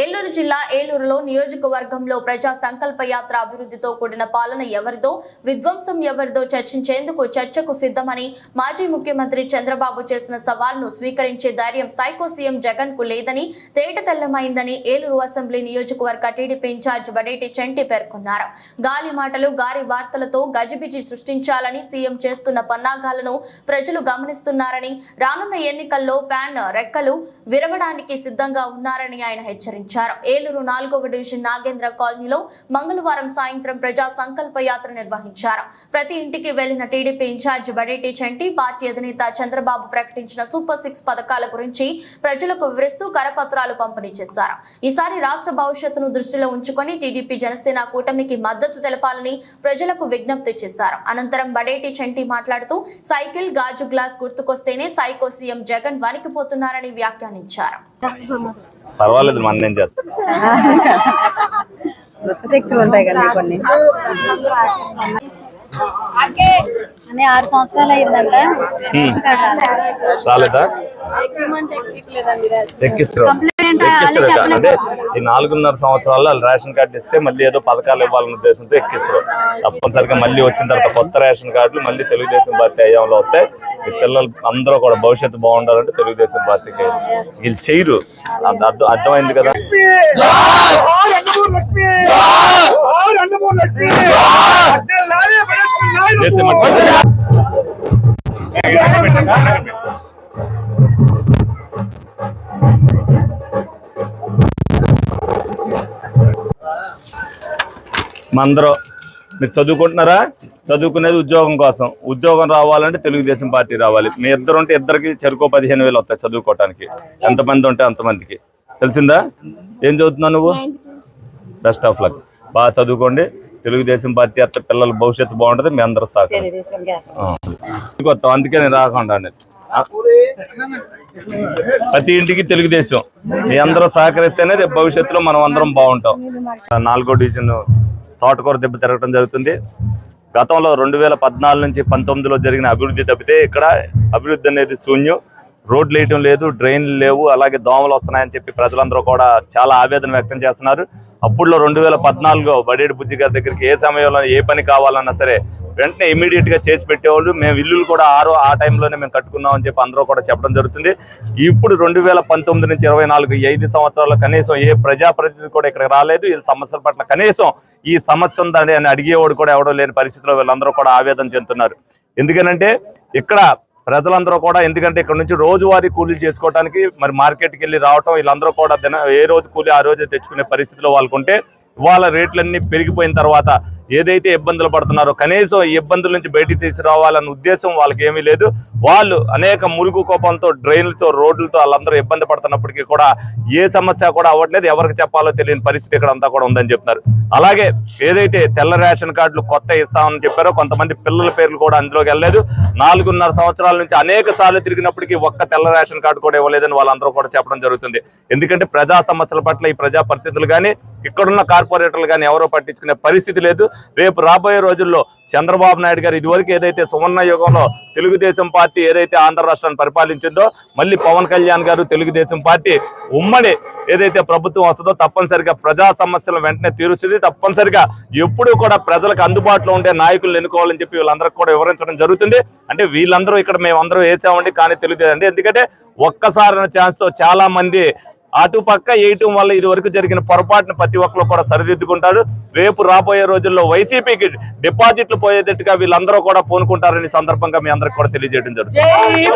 ఏలూరు జిల్లా ఏలూరులో నియోజకవర్గంలో ప్రజా సంకల్ప యాత్ర అభివృద్ధితో కూడిన పాలన ఎవరిదో విధ్వంసం ఎవరిదో చర్చించేందుకు చర్చకు సిద్ధమని మాజీ ముఖ్యమంత్రి చంద్రబాబు చేసిన సవాల్ను స్వీకరించే ధైర్యం సైకో సీఎం జగన్కు లేదని తేట తెల్లమైందని ఏలూరు అసెంబ్లీ నియోజకవర్గ టీడీపీ ఇన్ఛార్జ్ బడేటి చంటి పేర్కొన్నారు. గాలి మాటలు గారి వార్తలతో గజిబిజి సృష్టించాలని సీఎం చేస్తున్న పన్నాగాలను ప్రజలు గమనిస్తున్నారని రానున్న ఎన్నికల్లో ప్యాన్ రెక్కలు విరవడానికి సిద్ధంగా ఉన్నారని ఆయన హెచ్చరించారు. ఏలూరు నాలుగవ డివిజన్ నాగేంద్ర కాలనీలో మంగళవారం సాయంత్రం ప్రజా సంకల్ప యాత్ర నిర్వహించారు. ప్రతి ఇంటికి వెళ్ళిన టీడీపీ ఇన్ఛార్జ్ బడేటి చంటి పార్టీ అధినేత చంద్రబాబు ప్రకటించిన సూపర్ సిక్స్ పథకాల గురించి ప్రజలకు వివరిస్తూ కరపత్రాలు పంపిణీ చేశారు. ఈసారి రాష్ట్ర భవిష్యత్తును దృష్టిలో ఉంచుకొని టీడీపీ జనసేన కూటమికి మద్దతు తెలపాలని ప్రజలకు విజ్ఞప్తి చేశారు. అనంతరం బడేటి చంటి మాట్లాడుతూ సైకిల్ గాజు గ్లాస్ గుర్తుకొస్తేనే సైకో సీఎం జగన్ వణికిపోతున్నారని వ్యాఖ్యానించారు. పర్వాలేదు మన నేను చేస్తా. గుర్తు శక్తులు ఉంటాయి కదా కొన్ని అని ఆరు సంవత్సరాలు అయిందంట రాలేదా? ఎక్కించరు కంప్లైంట్ ఎక్కించరు అంటే ఈ నాలుగున్నర సంవత్సరాల్లో వాళ్ళు రేషన్ కార్డు ఇస్తే మళ్ళీ ఏదో పథకాలు ఇవ్వాలన్న ఉద్దేశంతో ఎక్కించరు. తప్పనిసరిగా మళ్ళీ వచ్చిన తర్వాత కొత్త రేషన్ కార్డులు మళ్ళీ తెలుగుదేశం పార్టీ అయ్యంలో వస్తాయి. ఈ పిల్లలు అందరూ కూడా భవిష్యత్తు బాగుండాలంటే తెలుగుదేశం పార్టీకి వీళ్ళు చేయరు. అర్థం అర్థమైంది కదా? చేసేయమంటారా? మందరూ మీరు చదువుకుంటున్నారా? చదువుకునేది ఉద్యోగం కోసం. ఉద్యోగం రావాలంటే తెలుగుదేశం పార్టీ రావాలి. మీ ఇద్దరు ఉంటే ఇద్దరికి చెరుకో పదిహేను వేలు వస్తాయి చదువుకోవటానికి. ఎంతమంది ఉంటే అంతమందికి తెలిసిందా? ఏం చదువుతున్నావు నువ్వు? బెస్ట్ ఆఫ్ లక్ బాగా చదువుకోండి. తెలుగుదేశం పార్టీ అత్త పిల్లల భవిష్యత్తు బాగుంటుంది. మీ అందరూ కొత్త అందుకే నేను రాకుండా ప్రతి ఇంటికి తెలుగుదేశం. మీ అందరూ సహకరిస్తేనే రేపు భవిష్యత్తులో మనం అందరం బాగుంటాం. నాలుగో డివిజన్ తోటకూర దెబ్బ తిరగటం జరుగుతుంది. గతంలో రెండు వేల పద్నాలుగు నుంచి పంతొమ్మిదిలో జరిగిన అభివృద్ధి తప్పితే ఇక్కడ అభివృద్ధి అనేది శూన్యం. రోడ్లు వేయటం లేదు డ్రైన్లు లేవు అలాగే దోమలు వస్తున్నాయని చెప్పి ప్రజలందరూ కూడా చాలా ఆవేదన వ్యక్తం చేస్తున్నారు. అప్పుడులో రెండు వేల పద్నాలుగులో బడేడు బుజ్జి గారి దగ్గరికి ఏ సమయంలో ఏ పని కావాలన్నా సరే వెంటనే ఇమీడియట్గా చేసి పెట్టేవాళ్ళు. మేము ఇల్లులు కూడా ఆరో ఆ టైంలోనే మేము కట్టుకున్నాం అని చెప్పి అందరూ కూడా చెప్పడం జరుగుతుంది. ఇప్పుడు రెండు వేల పంతొమ్మిది నుంచి ఇరవై నాలుగు ఐదు సంవత్సరాల్లో కనీసం ఏ ప్రజాప్రతినిధి కూడా ఇక్కడ రాలేదు. వీళ్ళ సమస్యల పట్ల కనీసం ఈ సమస్య ఉందని అని అడిగేవాడు కూడా ఎవడో లేని పరిస్థితిలో వీళ్ళందరూ కూడా ఆవేదన చెందుతున్నారు. ఎందుకనంటే ఇక్కడ ప్రజలందరూ కూడా ఎందుకంటే ఇక్కడ నుంచి రోజువారీ కూలీలు చేసుకోవడానికి మరి మార్కెట్కి వెళ్ళి రావటం వీళ్ళందరూ కూడా దిన ఏ రోజు కూలీ ఆ రోజే తెచ్చుకునే పరిస్థితిలో వాళ్ళకుంటే వాళ్ళ రేట్లన్నీ పెరిగిపోయిన తర్వాత ఏదైతే ఇబ్బందులు పడుతున్నారో కనీసం ఈ ఇబ్బందుల నుంచి బయటికి తీసుకురావాలన్న ఉద్దేశం వాళ్ళకి ఏమీ లేదు. వాళ్ళు అనేక మురుగు కోపంతో డ్రైన్లతో రోడ్లతో వాళ్ళందరూ ఇబ్బంది పడుతున్నప్పటికీ కూడా ఏ సమస్య కూడా అవ్వట్లేదు. ఎవరికి చెప్పాలో తెలియని పరిస్థితి ఇక్కడ అంతా కూడా ఉందని చెప్తున్నారు. అలాగే ఏదైతే తెల్ల రేషన్ కార్డులు కొత్త ఇస్తామని చెప్పారో కొంతమంది పిల్లల పేర్లు కూడా అందులోకి వెళ్ళలేదు. నాలుగున్నర సంవత్సరాల నుంచి అనేక సార్లు తిరిగినప్పటికీ ఒక్క తెల్ల రేషన్ కార్డు కూడా ఇవ్వలేదని వాళ్ళందరూ కూడా చెప్పడం జరుగుతుంది. ఎందుకంటే ప్రజా సమస్యల పట్ల ఈ ప్రజా పరిస్థితులు కానీ ఇక్కడున్న కార్పొరేటర్లు కానీ ఎవరో పట్టించుకునే పరిస్థితి లేదు. రేపు రాబోయే రోజుల్లో చంద్రబాబు నాయుడు గారు ఇదివరకు ఏదైతే సువర్ణ యుగంలో తెలుగుదేశం పార్టీ ఏదైతే ఆంధ్ర రాష్ట్రాన్ని పరిపాలించిందో మళ్ళీ పవన్ కళ్యాణ్ గారు తెలుగుదేశం పార్టీ ఉమ్మడి ఏదైతే ప్రభుత్వం వస్తుందో తప్పనిసరిగా ప్రజా సమస్యలను వెంటనే తీరుస్తుంది. తప్పనిసరిగా ఎప్పుడూ కూడా ప్రజలకు అందుబాటులో ఉండే నాయకులను ఎన్నుకోవాలని చెప్పి వీళ్ళందరికీ కూడా వివరించడం జరుగుతుంది. అంటే వీళ్ళందరూ ఇక్కడ మేమందరూ వేసామండి కానీ తెలియదు ఎందుకంటే ఒక్కసారి ఛాన్స్తో అటు పక్క వేయటం వల్ల ఇది వరకు జరిగిన పొరపాటును ప్రతి ఒక్కరు కూడా సరిదిద్దుకుంటారు. రేపు రాబోయే రోజుల్లో వైసీపీకి డిపాజిట్లు పోయేటట్టుగా వీళ్ళందరూ కూడా పూనుకుంటారని సందర్భంగా మీ అందరికి కూడా తెలియజేయడం జరుగుతుంది.